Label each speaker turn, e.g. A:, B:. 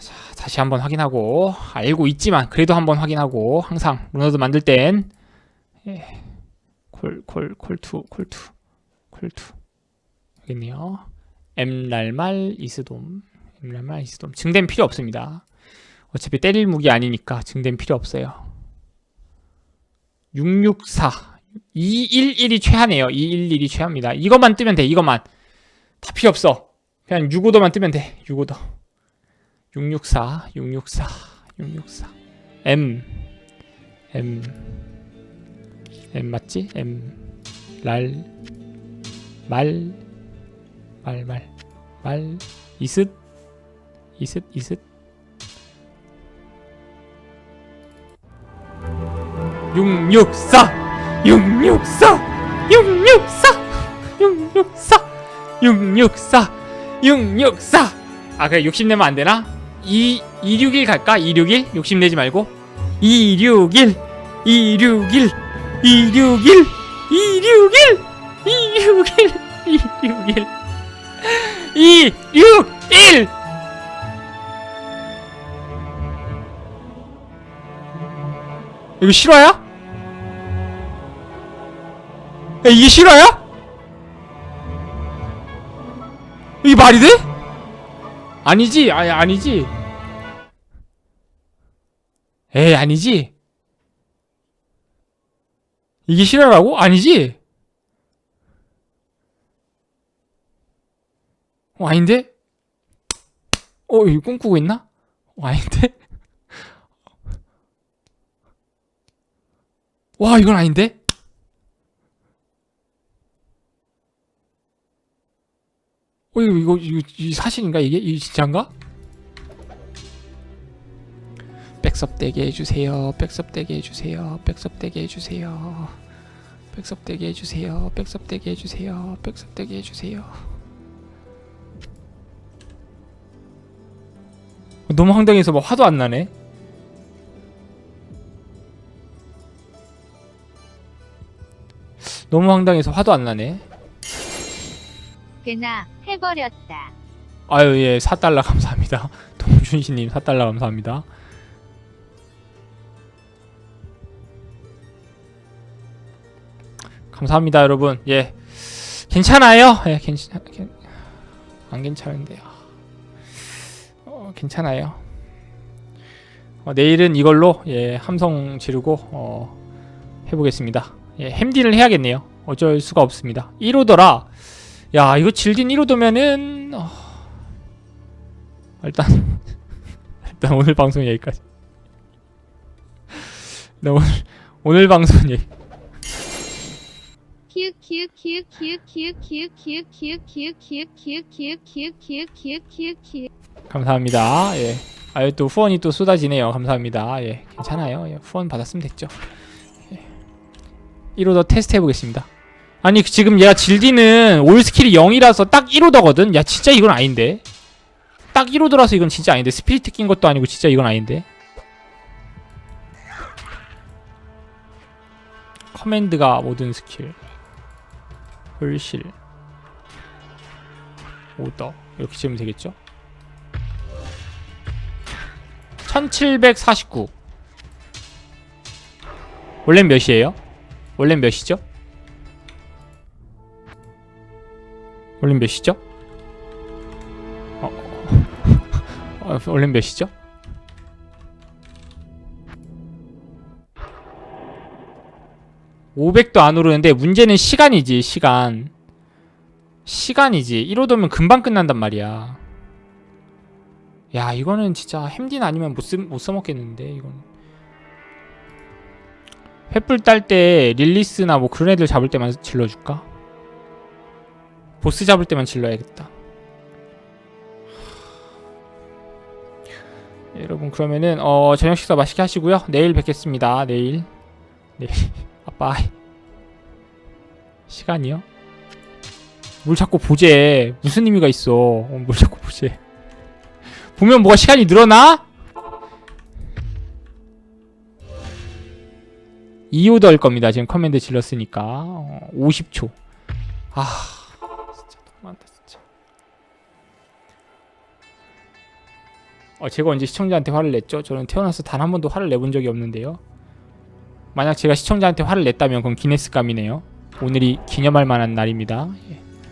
A: 자, 다시 한번 확인하고 알고 있지만 그래도 한번 확인하고 항상 루너드 만들 땐 예, 콜 콜 콜투 콜투 콜투 여기 있네요. 엠랄말 이스돔 엠랄말 이스돔 증대는 필요 없습니다. 어차피 때릴 무기 아니니까 증대는 필요 없어요. 664 211이 최하네요. 211이 최하입니다. 이것만 뜨면 돼. 이것만 다 필요 없어. 그냥 655만 뜨면 돼. 655. 664 664 664 M. M. M 맞지? M. 랄 말 말 말. 말. 말 이슬 이슬 이슬 664 664 664 664 664 664 아 그래 욕심내면 안 되나? 2 261 갈까? 261 욕심내지 말고 261 261 261 261 261 261 261 이거 실화야? 야, 이게 실화야? 이게 말이 돼? 아니지, 아니 아니지. 에이 아니지. 이게 실화라고? 아니지. 어 아닌데? 어 이거 꿈꾸고 있나? 어 아닌데? 와 이건 아닌데? 어 이거 이거 이거 이 사실인가 이게 이 진짜인가? 백섭 되게 해주세요. 백섭 되게 해주세요. 백섭 되게 해주세요. 백섭 되게 해주세요. 백섭 되게 해주세요. 백섭 되게 해주세요. 너무 황당해서 뭐 화도 안 나네. 너무 황당해서 화도 안 나네.
B: 그나 해버렸다.
A: 아유 예 4달러 감사합니다. 동준씨님 4달러 감사합니다. 감사합니다 여러분. 예. 괜찮아요? 예 괜찮 괜- 안 괜찮은데요. 어, 괜찮아요. 어, 내일은 이걸로 예 함성 지르고 어, 해보겠습니다. 예 햄딜을 해야겠네요. 어쩔 수가 없습니다. 1호더라 야 이거 질딘 1호도면은 어... 일단 일단 오늘 방송 여기까지 나 오늘 오늘 방송 얘기 감사합니다 예 아유 또 후원이 또 쏟아지네요 감사합니다 예 괜찮아요 예, 후원 받았으면 됐죠 예. 1호 더 테스트 해보겠습니다 아니 지금 얘가 질디는 올 스킬이 0이라서 딱 1호더거든? 야 진짜 이건 아닌데? 딱 1호더라서 이건 진짜 아닌데? 스피리트 낀 것도 아니고 진짜 이건 아닌데? 커맨드가 모든 스킬. 홀실. 오더. 이렇게 지으면 되겠죠? 1749 원래는 몇이에요? 원래는 몇이죠? 원래는 몇이죠? 어, 어, 어, 원래는 몇이죠? (500도) 안 오르는데 문제는 시간이지 시간 시간이지 1호도면 금방 끝난단 말이야 야 이거는 진짜 햄딘 아니면 못, 쓰, 못 써먹겠는데 이건 횃불 딸 때 릴리스나 뭐 그런 애들 잡을 때만 질러줄까? 보스 잡을 때만 질러야겠다. 여러분 그러면은 어 저녁 식사 맛있게 하시고요. 내일 뵙겠습니다. 내일. 내일. 아빠 시간이요? 뭘 자꾸 보재. 무슨 의미가 있어? 어, 뭘 자꾸 보재. 보면 뭐가 시간이 늘어나? 2호도 할 겁니다. 지금 커맨드 질렀으니까. 어, 50초. 아 너무한다 진짜. 어, 제가 언제 시청자한테 화를 냈죠? 저는 태어나서 단 한 번도 화를 내본 적이 없는데요. 만약 제가 시청자한테 화를 냈다면 그건 기네스감이네요. 오늘이 기념할 만한 날입니다. 예.